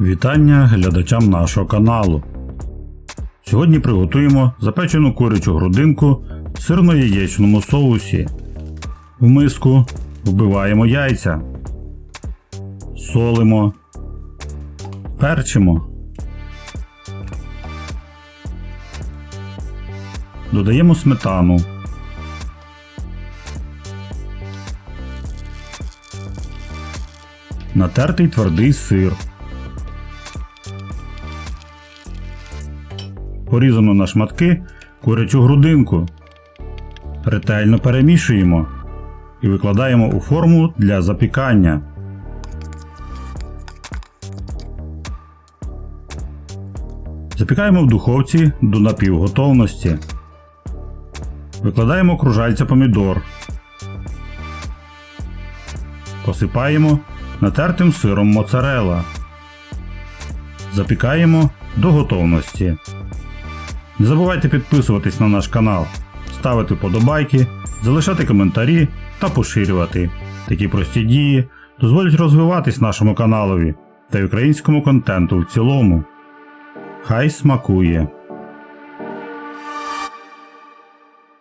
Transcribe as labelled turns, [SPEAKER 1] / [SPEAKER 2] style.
[SPEAKER 1] Вітання глядачам нашого каналу. Сьогодні приготуємо запечену курячу грудинку в сирно-яєчному соусі. В миску вбиваємо яйця, солимо, перчимо. Додаємо сметану. Натертий твердий сир. Порізано на шматки курячу грудинку. Ретельно перемішуємо і викладаємо у форму для запікання. Запікаємо в духовці до напівготовності. Викладаємо кружальця помідор. Посипаємо натертим сиром моцарелла. Запікаємо до готовності. Не забувайте підписуватись на наш канал, ставити подобайки, залишати коментарі та поширювати. Такі прості дії дозволять розвиватись нашому каналові та й українському контенту в цілому. Хай смакує!